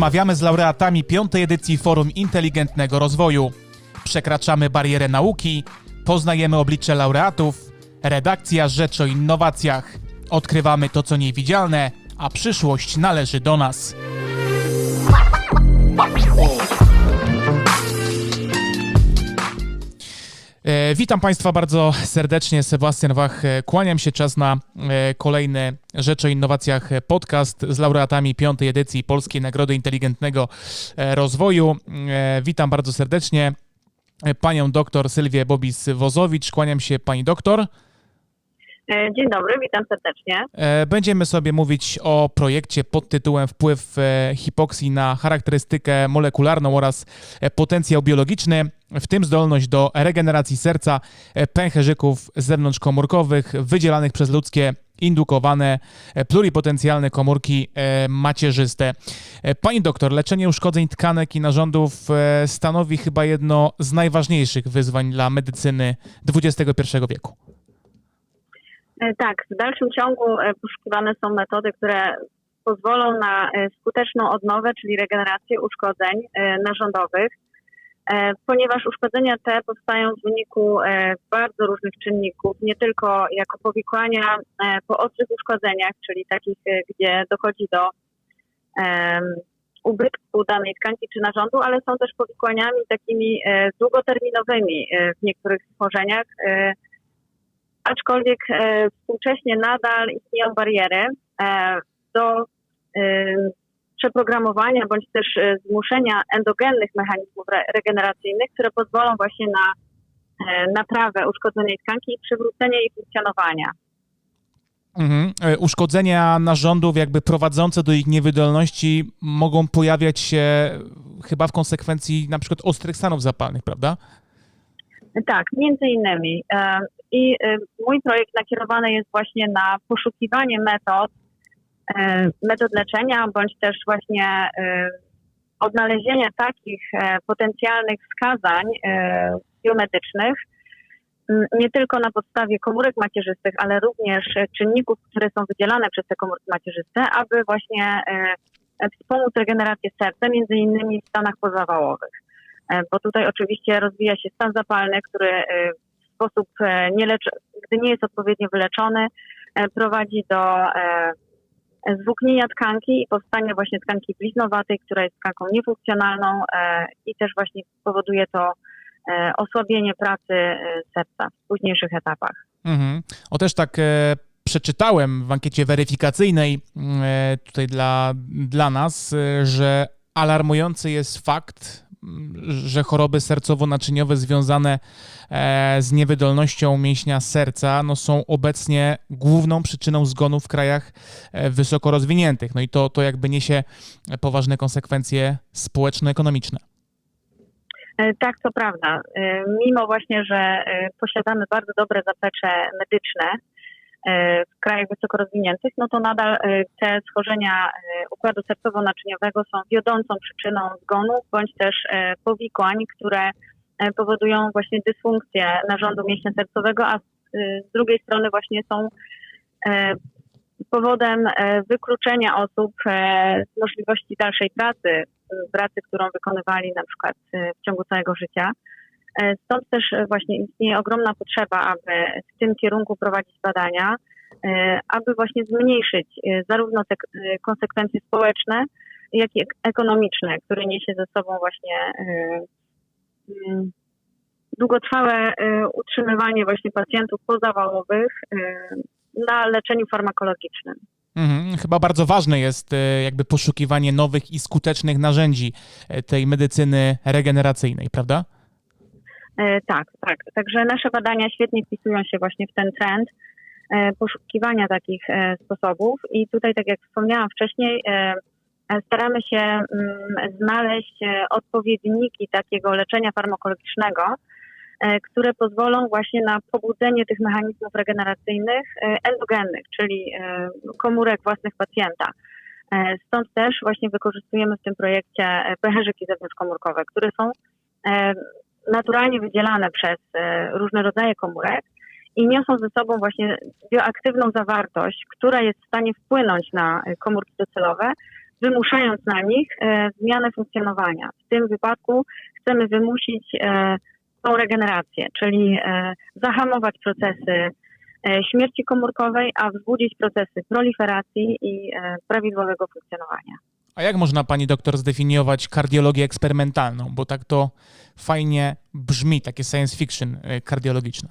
Rozmawiamy z laureatami piątej edycji Forum Inteligentnego Rozwoju. Przekraczamy barierę nauki, poznajemy oblicze laureatów, redakcja Rzecz o Innowacjach. Odkrywamy to, co niewidzialne, a przyszłość należy do nas. E, Witam Państwa bardzo serdecznie, Sebastian Wach. E, Kłaniam się, czas na e, kolejny Rzecz o Innowacjach podcast z laureatami piątej edycji Polskiej Nagrody Inteligentnego e, Rozwoju. E, Witam bardzo serdecznie panią doktor Sylwię Bobis-Wozowicz. Kłaniam się pani doktor. E, Dzień dobry, witam serdecznie. Będziemy sobie mówić o projekcie pod tytułem Wpływ hipoksji na charakterystykę molekularną oraz potencjał biologiczny, w tym zdolność do regeneracji serca pęcherzyków zewnątrzkomórkowych wydzielanych przez ludzkie indukowane e, pluripotencjalne komórki e, macierzyste. E, Pani doktor, leczenie uszkodzeń tkanek i narządów stanowi chyba jedno z najważniejszych wyzwań dla medycyny XXI wieku. Tak, w dalszym ciągu poszukiwane są metody, które pozwolą na skuteczną odnowę, czyli regenerację uszkodzeń narządowych, ponieważ uszkodzenia te powstają w wyniku e, bardzo różnych czynników, nie tylko jako powikłania e, po ostrych uszkodzeniach, czyli takich, e, gdzie dochodzi do ubytku danej tkanki czy narządu, ale są też powikłaniami takimi e, długoterminowymi e, w niektórych schorzeniach, e, aczkolwiek e, współcześnie nadal istnieją bariery e, do e, przeprogramowania bądź też e, zmuszenia endogennych mechanizmów re, regeneracyjnych, które pozwolą właśnie na e, naprawę uszkodzonej tkanki i przywrócenie jej funkcjonowania. Mhm. E, Uszkodzenia narządów, jakby prowadzące do ich niewydolności, mogą pojawiać się chyba w konsekwencji na przykład ostrych stanów zapalnych, prawda? Tak, między innymi. I mój projekt nakierowany jest właśnie na poszukiwanie metod, metod leczenia, bądź też właśnie e, odnalezienia takich e, potencjalnych wskazań e, biomedycznych, nie tylko na podstawie komórek macierzystych, ale również czynników, które są wydzielane przez te komórki macierzyste, aby właśnie wspomóc regenerację serca, między innymi w stanach pozawałowych. Bo tutaj oczywiście rozwija się stan zapalny, który w sposób nie lecz, gdy nie jest odpowiednio wyleczony, prowadzi do zwłóknienia tkanki i powstania właśnie tkanki bliznowatej, która jest tkanką niefunkcjonalną e, i też właśnie powoduje to e, osłabienie pracy e, serca w późniejszych etapach. Mhm. O też tak przeczytałem w ankiecie weryfikacyjnej e, tutaj dla, dla nas, że alarmujący jest fakt, że choroby sercowo-naczyniowe związane e, z niewydolnością mięśnia serca no, są obecnie główną przyczyną zgonów w krajach e, wysoko rozwiniętych. No i to, to jakby niesie poważne konsekwencje społeczno-ekonomiczne. E, Tak, to prawda. Mimo właśnie, że posiadamy bardzo dobre zaplecze medyczne w krajach wysoko rozwiniętych, no to nadal e, te schorzenia e, układu sercowo-naczyniowego są wiodącą przyczyną zgonów bądź też e, powikłań, które e, powodują właśnie dysfunkcję narządu mięśnia sercowego, a z- e, drugiej strony właśnie są e, powodem e, wykluczenia osób e, z możliwości dalszej pracy, e, pracy, którą wykonywali na przykład e, w ciągu całego życia. E, Stąd też e, właśnie istnieje ogromna potrzeba, aby w tym kierunku prowadzić badania, e, aby właśnie zmniejszyć zarówno te konsekwencje społeczne, jak i ek- ekonomiczne, które niesie ze sobą właśnie mm, długotrwałe utrzymywanie właśnie pacjentów pozawałowych na leczeniu farmakologicznym. Mhm. Chyba bardzo ważne jest jakby poszukiwanie nowych i skutecznych narzędzi tej medycyny regeneracyjnej, prawda? E, Tak, tak. Także nasze badania świetnie wpisują się właśnie w ten trend e, poszukiwania takich e, sposobów i tutaj, tak jak wspomniałam wcześniej, staramy się mm, znaleźć odpowiedniki takiego leczenia farmakologicznego, które pozwolą właśnie na pobudzenie tych mechanizmów regeneracyjnych endogennych, czyli komórek własnych pacjenta. Stąd też właśnie wykorzystujemy w tym projekcie pęcherzyki zewnątrzkomórkowe, które są naturalnie wydzielane przez e, różne rodzaje komórek i niosą ze sobą właśnie bioaktywną zawartość, która jest w stanie wpłynąć na e, komórki docelowe wymuszając na nich e, zmianę funkcjonowania. W tym wypadku chcemy wymusić tą regenerację, czyli zahamować procesy śmierci komórkowej, a wzbudzić procesy proliferacji i prawidłowego funkcjonowania. A jak można pani doktor zdefiniować kardiologię eksperymentalną? Bo tak to fajnie brzmi, takie science fiction e, kardiologiczne.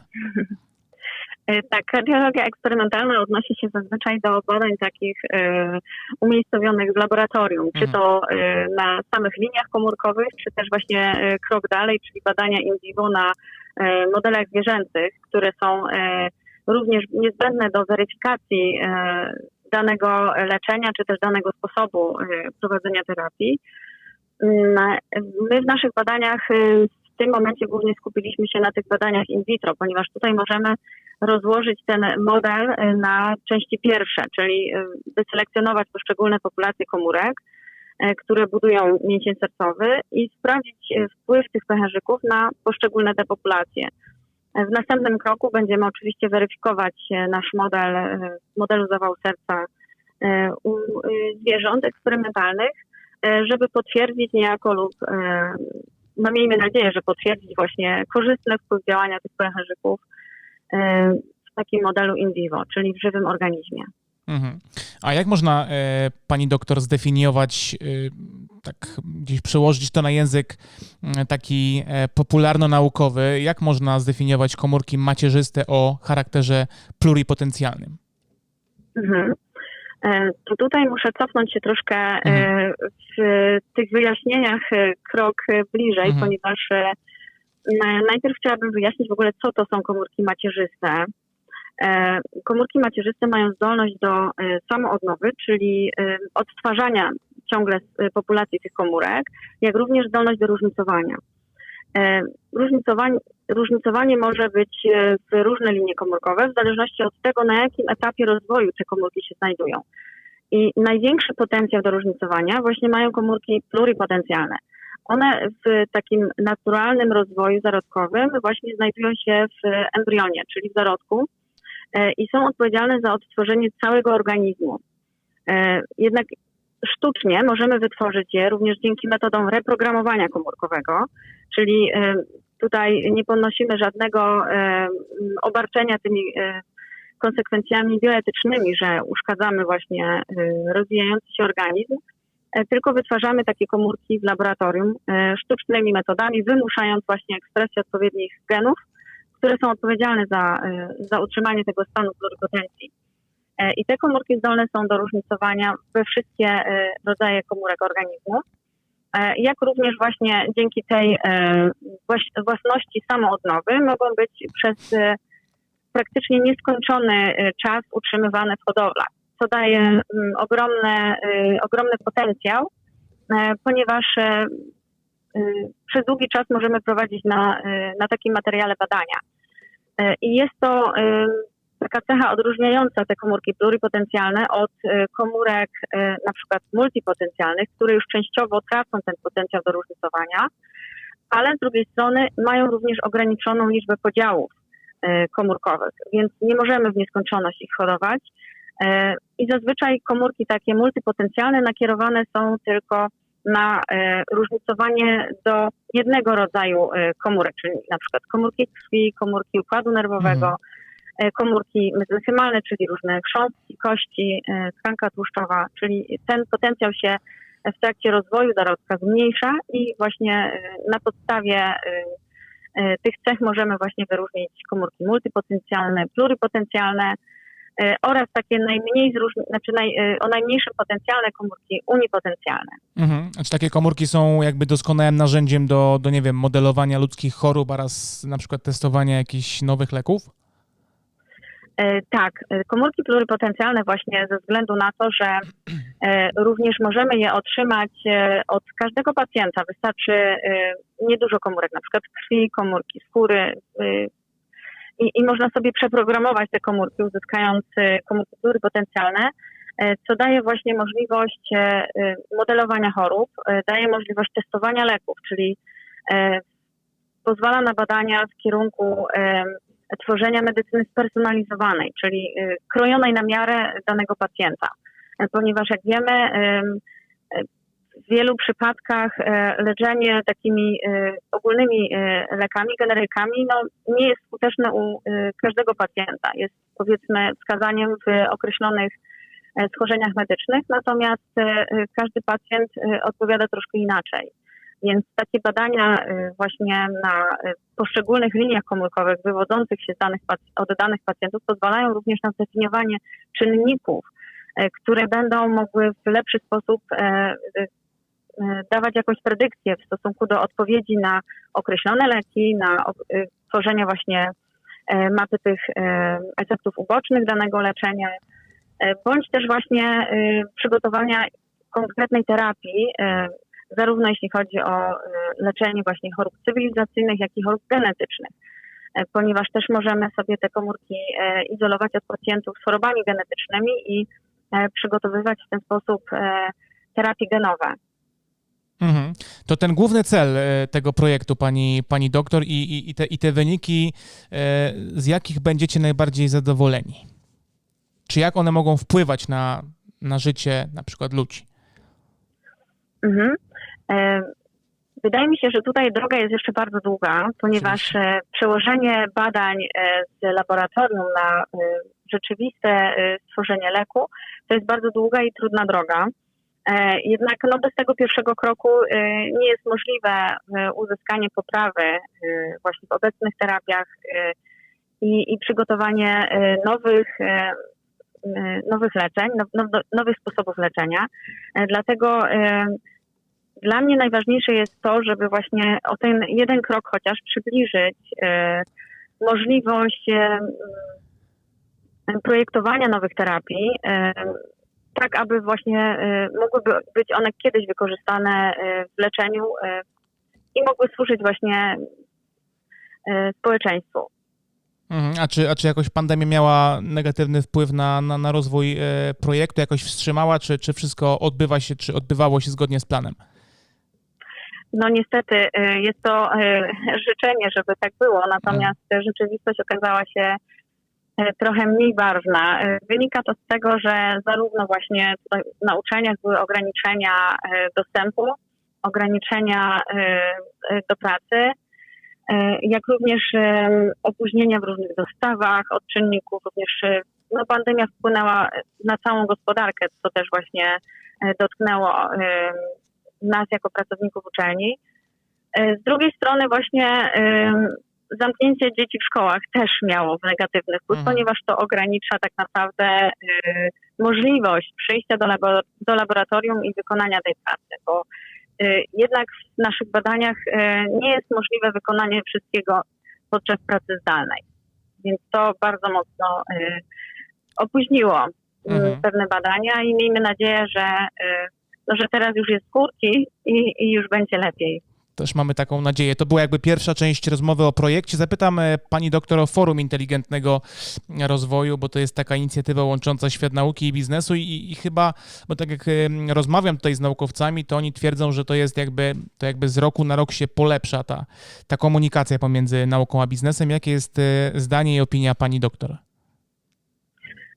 E, Tak, kardiologia eksperymentalna odnosi się zazwyczaj do badań takich e, umiejscowionych w laboratorium, czy Mhm. to e, na samych liniach komórkowych, czy też właśnie e, krok dalej, czyli badania in vivo na e, modelach zwierzęcych, które są e, również niezbędne do weryfikacji e, danego leczenia, czy też danego sposobu e, prowadzenia terapii. Mm, My w naszych badaniach e, w tym momencie głównie skupiliśmy się na tych badaniach in vitro, ponieważ tutaj możemy rozłożyć ten model e, na części pierwsze, czyli wyselekcjonować poszczególne populacje komórek, które budują mięsień sercowy i sprawdzić wpływ tych pęcherzyków na poszczególne te populacje. W następnym kroku będziemy oczywiście weryfikować e, nasz model e, modelu zawału serca e, u zwierząt eksperymentalnych, żeby potwierdzić niejako lub no miejmy nadzieję, że potwierdzić właśnie korzystny wpływ działania tych pęcherzyków w takim modelu in vivo, czyli w żywym organizmie. Mhm. A jak można e, pani doktor zdefiniować, e, tak gdzieś przełożyć to na język taki e, popularno-naukowy, jak można zdefiniować komórki macierzyste o charakterze pluripotencjalnym? Mhm. To tutaj muszę cofnąć się troszkę Mhm. w tych wyjaśnieniach krok bliżej, Mhm. ponieważ na- najpierw chciałabym wyjaśnić w ogóle, co to są komórki macierzyste. E, Komórki macierzyste mają zdolność do e, samoodnowy, czyli e, odtwarzania ciągle populacji tych komórek, jak również zdolność do różnicowania. Różnicowanie, różnicowanie może być w różne linie komórkowe, w zależności od tego, na jakim etapie rozwoju te komórki się znajdują. I największy potencjał do różnicowania właśnie mają komórki pluripotencjalne. One w takim naturalnym rozwoju zarodkowym właśnie znajdują się w embrionie, czyli w zarodku i są odpowiedzialne za odtworzenie całego organizmu. E, Jednak sztucznie możemy wytworzyć je również dzięki metodom reprogramowania komórkowego, czyli e, tutaj nie ponosimy żadnego e, obarczenia tymi e, konsekwencjami bioetycznymi, że uszkadzamy właśnie e, rozwijający się organizm, e, tylko wytwarzamy takie komórki w laboratorium e, sztucznymi metodami, wymuszając właśnie ekspresję odpowiednich genów, które są odpowiedzialne za, e, za utrzymanie tego stanu pluripotencji. E, I te komórki zdolne są do różnicowania we wszystkie e, rodzaje komórek organizmu, jak również właśnie dzięki tej własności samoodnowy mogą być przez praktycznie nieskończony czas utrzymywane w hodowlach, co daje mm, ogromne, ogromny potencjał, ponieważ przez długi czas możemy prowadzić na, e, na takim materiale badania. E, I jest to taka cecha odróżniająca te komórki pluripotencjalne od komórek na przykład multipotencjalnych, które już częściowo tracą ten potencjał do różnicowania, ale z drugiej strony mają również ograniczoną liczbę podziałów komórkowych, więc nie możemy w nieskończoność ich hodować. I zazwyczaj komórki takie multipotencjalne nakierowane są tylko na e, różnicowanie do jednego rodzaju e, komórek, czyli na przykład komórki krwi, komórki układu nerwowego, Mhm. e, komórki mezenchymalne, czyli różne chrząstki, kości, tkanka tłuszczowa, czyli ten potencjał się w trakcie rozwoju zarodka zmniejsza i właśnie na podstawie tych cech możemy właśnie wyróżnić komórki multipotencjalne, pluripotencjalne oraz takie najmniej zróżni- znaczy naj, e, o najmniejszym potencjale komórki unipotencjalne. Mhm. Czy takie komórki są jakby doskonałym narzędziem do, do, nie wiem, modelowania ludzkich chorób oraz na przykład testowania jakichś nowych leków? E, Tak, e, komórki pluripotencjalne właśnie ze względu na to, że e, również możemy je otrzymać od każdego pacjenta. Wystarczy niedużo komórek, na przykład krwi, komórki skóry i, i można sobie przeprogramować te komórki, uzyskując e, komórki pluripotencjalne, e, co daje właśnie możliwość e, e, modelowania chorób, e, daje możliwość testowania leków, czyli pozwala na badania w kierunku tworzenia medycyny spersonalizowanej, czyli y, krojonej na miarę danego pacjenta. Ponieważ jak wiemy, w wielu przypadkach e, leczenie takimi e, ogólnymi e, lekami, generykami, no, nie jest skuteczne u każdego pacjenta. Jest powiedzmy wskazaniem w określonych schorzeniach medycznych, natomiast każdy pacjent odpowiada troszkę inaczej. Więc takie badania właśnie na poszczególnych liniach komórkowych wywodzących się z danych, od danych pacjentów pozwalają również na zdefiniowanie czynników, które będą mogły w lepszy sposób dawać jakąś predykcję w stosunku do odpowiedzi na określone leki, na e, tworzenie właśnie e, mapy tych e, efektów ubocznych danego leczenia, e, bądź też właśnie e, przygotowania konkretnej terapii, e, zarówno jeśli chodzi o e, leczenie właśnie chorób cywilizacyjnych, jak i chorób genetycznych, E, ponieważ też możemy sobie te komórki e, izolować od pacjentów z chorobami genetycznymi i e, przygotowywać w ten sposób e, terapie genowe. Mhm. To ten główny cel e, tego projektu, pani, pani doktor, i, i, i, te, i te wyniki, e, z jakich będziecie najbardziej zadowoleni? Czy jak one mogą wpływać na, na życie na przykład ludzi? Mhm. E, Wydaje mi się, że tutaj droga jest jeszcze bardzo długa, ponieważ przełożenie badań z laboratorium na rzeczywiste stworzenie leku to jest bardzo długa i trudna droga. E, Jednak no, bez tego pierwszego kroku e, nie jest możliwe e, uzyskanie poprawy właśnie w obecnych terapiach i, i przygotowanie nowych, nowych leczeń, now- now- nowych sposobów leczenia. Dlatego dla mnie najważniejsze jest to, żeby właśnie o ten jeden krok chociaż przybliżyć możliwość projektowania nowych terapii, tak aby właśnie e, mogłyby być one kiedyś wykorzystane e, w leczeniu e, i mogły służyć właśnie społeczeństwu. Mhm. A, czy, a czy jakoś pandemia miała negatywny wpływ na, na, na rozwój projektu, jakoś wstrzymała, czy, czy wszystko odbywa się, czy odbywało się zgodnie z planem? No niestety y, jest to y, życzenie, żeby tak było, natomiast rzeczywistość okazała się y, trochę mniej barwna. Y, Wynika to z tego, że zarówno właśnie na uczelniach były ograniczenia y, dostępu, ograniczenia do pracy, jak również opóźnienia w różnych dostawach od czynników, również no, pandemia wpłynęła na całą gospodarkę, co też właśnie dotknęło nas jako pracowników uczelni. E, Z drugiej strony właśnie zamknięcie dzieci w szkołach też miało negatywny wpływ, Mhm. ponieważ to ogranicza tak naprawdę e, możliwość przyjścia do, labo- do laboratorium i wykonania tej pracy, bo e, jednak w naszych badaniach e, nie jest możliwe wykonanie wszystkiego podczas pracy zdalnej. Więc to bardzo mocno opóźniło m, Mhm. pewne badania i miejmy nadzieję, że no, że teraz już jest kurki i, i już będzie lepiej. Też mamy taką nadzieję. To była jakby pierwsza część rozmowy o projekcie. Zapytam e, pani doktor o Forum Inteligentnego Rozwoju, bo to jest taka inicjatywa łącząca świat nauki i biznesu i, i chyba, bo tak jak rozmawiam tutaj z naukowcami, to oni twierdzą, że to jest jakby, to jakby z roku na rok się polepsza ta, ta komunikacja pomiędzy nauką a biznesem. Jakie jest e, zdanie i opinia pani doktor?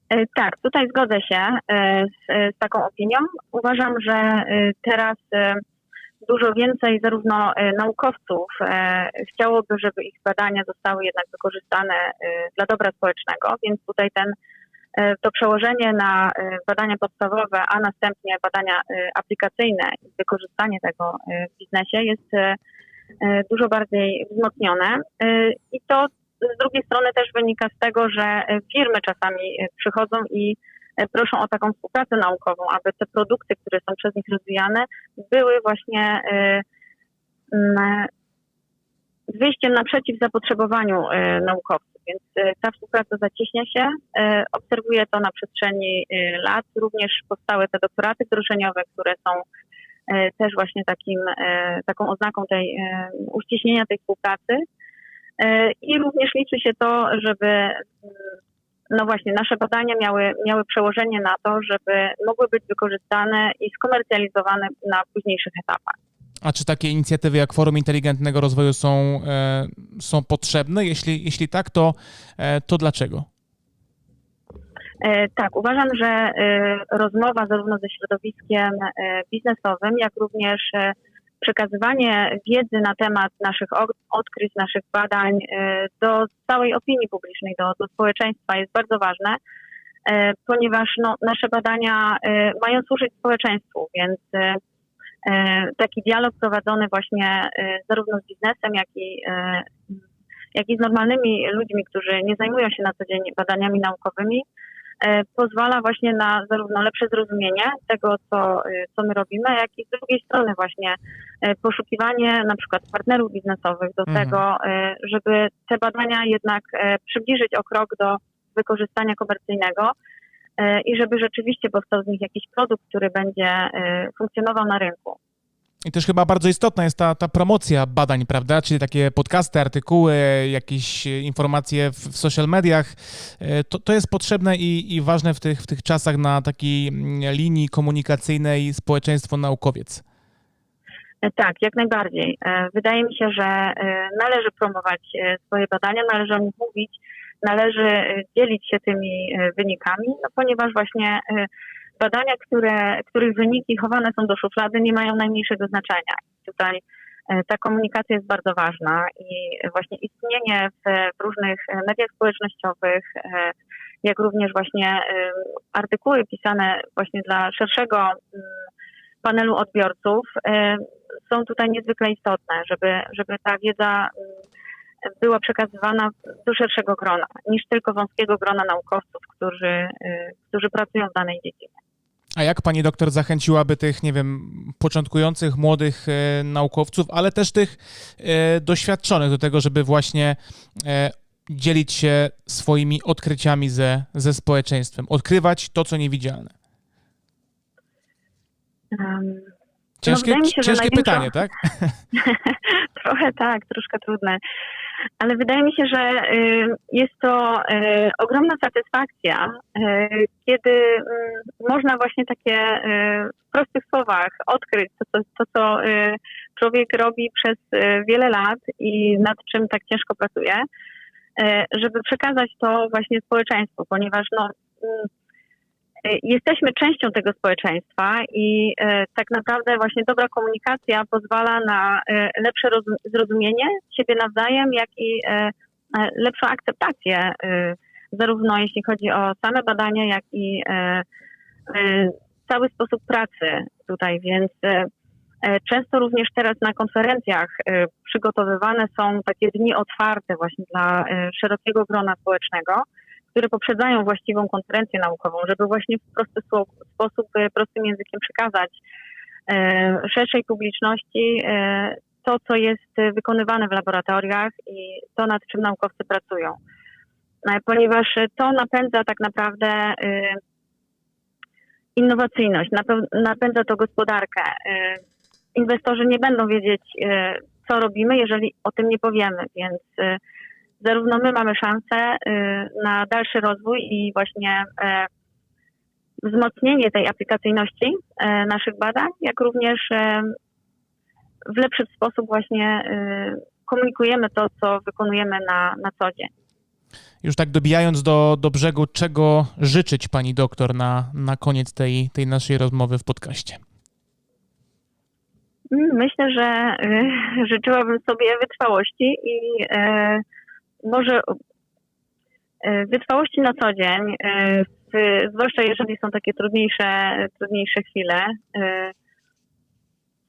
E, Tak, tutaj zgodzę się z, z taką opinią. Uważam, że teraz dużo więcej zarówno e, naukowców e, chciałoby, żeby ich badania zostały jednak wykorzystane e, dla dobra społecznego, więc tutaj ten to przełożenie na badania podstawowe, a następnie badania aplikacyjne i wykorzystanie tego w biznesie jest dużo bardziej wzmocnione. I to z drugiej strony też wynika z tego, że firmy czasami przychodzą i proszą o taką współpracę naukową, aby te produkty, które są przez nich rozwijane, były właśnie e, wyjściem naprzeciw zapotrzebowaniu e, naukowców. Więc e, ta współpraca zacieśnia się. E, Obserwuję to na przestrzeni e, lat. Również powstały te doktoraty wdrożeniowe, które są e, też właśnie takim, e, taką oznaką tej e, uściśnienia tej współpracy. E, I również liczy się to, żeby no właśnie nasze badania miały, miały przełożenie na to, żeby mogły być wykorzystane i skomercjalizowane na późniejszych etapach. A czy takie inicjatywy jak Forum Inteligentnego Rozwoju są, e, są potrzebne? Jeśli, jeśli tak, to, e, to dlaczego? E, Tak, uważam, że e, rozmowa zarówno ze środowiskiem e, biznesowym, jak również e, przekazywanie wiedzy na temat naszych od- odkryć, naszych badań e, do całej opinii publicznej, do, do społeczeństwa jest bardzo ważne, e, ponieważ no, nasze badania e, mają służyć społeczeństwu, więc taki dialog prowadzony właśnie zarówno z biznesem, jak i, jak i z normalnymi ludźmi, którzy nie zajmują się na co dzień badaniami naukowymi, pozwala właśnie na zarówno lepsze zrozumienie tego, co, e, co my robimy, jak i z drugiej strony właśnie e, poszukiwanie na przykład partnerów biznesowych do Mhm. tego, e, żeby te badania jednak e, przybliżyć o krok do wykorzystania komercyjnego e, i żeby rzeczywiście powstał z nich jakiś produkt, który będzie e, funkcjonował na rynku. I też chyba bardzo istotna jest ta, ta promocja badań, prawda? Czyli takie podcasty, artykuły, jakieś informacje w, w social mediach. E, To, to jest potrzebne i, i ważne w tych, w tych czasach na takiej mm, linii komunikacyjnej społeczeństwo-naukowiec. E, Tak, jak najbardziej. E, Wydaje mi się, że należy promować swoje badania, należy o nich mówić, należy dzielić się tymi wynikami, no ponieważ właśnie badania, które, których wyniki chowane są do szuflady, nie mają najmniejszego znaczenia. Tutaj e, ta komunikacja jest bardzo ważna i właśnie istnienie w, różnych mediach społecznościowych, e, jak również właśnie artykuły pisane właśnie dla szerszego panelu odbiorców e, są tutaj niezwykle istotne, żeby, żeby ta wiedza była przekazywana do szerszego grona, niż tylko wąskiego grona naukowców, którzy, e, którzy pracują w danej dziedzinie. A jak pani doktor zachęciłaby tych, nie wiem, początkujących, młodych e, naukowców, ale też tych e, doświadczonych do tego, żeby właśnie e, dzielić się swoimi odkryciami ze, ze społeczeństwem, odkrywać to, co niewidzialne? Um, Ciężkie, mi się, ciężkie największą- pytanie, tak? Trochę tak, troszkę trudne. Ale wydaje mi się, że y, jest to y, ogromna satysfakcja, y, kiedy y, można właśnie takie w prostych słowach odkryć to, to, co człowiek robi przez wiele lat i nad czym tak ciężko pracuje, żeby przekazać to właśnie społeczeństwu, ponieważ no, mm, jesteśmy częścią tego społeczeństwa i e, tak naprawdę właśnie dobra komunikacja pozwala na e, lepsze roz- zrozumienie siebie nawzajem, jak i e, e, lepszą akceptację, e, zarówno jeśli chodzi o same badania, jak i e, e, cały sposób pracy tutaj, więc e, e, często również teraz na konferencjach e, przygotowywane są takie dni otwarte właśnie dla e, szerokiego grona społecznego, które poprzedzają właściwą konferencję naukową, żeby właśnie w prosty sposób, e, prostym językiem przekazać e, szerszej publiczności e, to, co jest wykonywane w laboratoriach i to, nad czym naukowcy pracują. Ponieważ to napędza tak naprawdę innowacyjność, napędza to gospodarkę. Inwestorzy nie będą wiedzieć, co robimy, jeżeli o tym nie powiemy, więc zarówno my mamy szansę y, na dalszy rozwój i właśnie e, wzmocnienie tej aplikacyjności e, naszych badań, jak również e, w lepszy sposób właśnie e, komunikujemy to, co wykonujemy na, na co dzień. Już tak dobijając do, do brzegu, czego życzyć pani doktor na, na koniec tej, tej naszej rozmowy w podcaście? Mm, Myślę, że y, życzyłabym sobie wytrwałości i może e, wytrwałości na co dzień, e, zwłaszcza jeżeli są takie trudniejsze, trudniejsze chwile. E,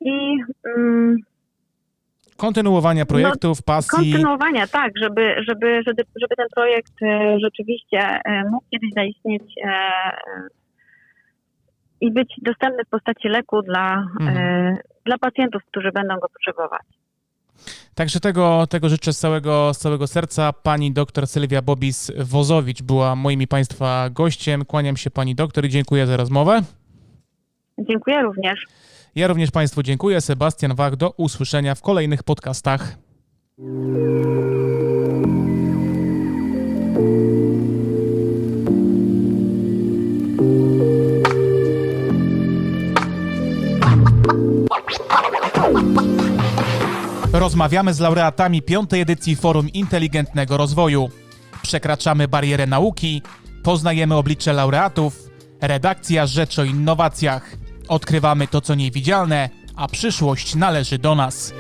I mm, Kontynuowania projektów, pasji. kontynuowania, tak, żeby, żeby, żeby, żeby ten projekt rzeczywiście mógł kiedyś zaistnieć i być dostępny w postaci leku dla, Mhm. dla pacjentów, którzy będą go potrzebować. Także tego, tego życzę z całego, z całego serca. Pani doktor Sylwia Bobis-Wozowicz była moim i Państwa gościem. Kłaniam się Pani doktor i dziękuję za rozmowę. Dziękuję również. Ja również Państwu dziękuję. Sebastian Wach, do usłyszenia w kolejnych podcastach. Rozmawiamy z laureatami piątej edycji Forum Inteligentnego Rozwoju. Przekraczamy barierę nauki, poznajemy oblicze laureatów, redakcja Rzecz o Innowacjach. Odkrywamy to, co niewidzialne, a przyszłość należy do nas.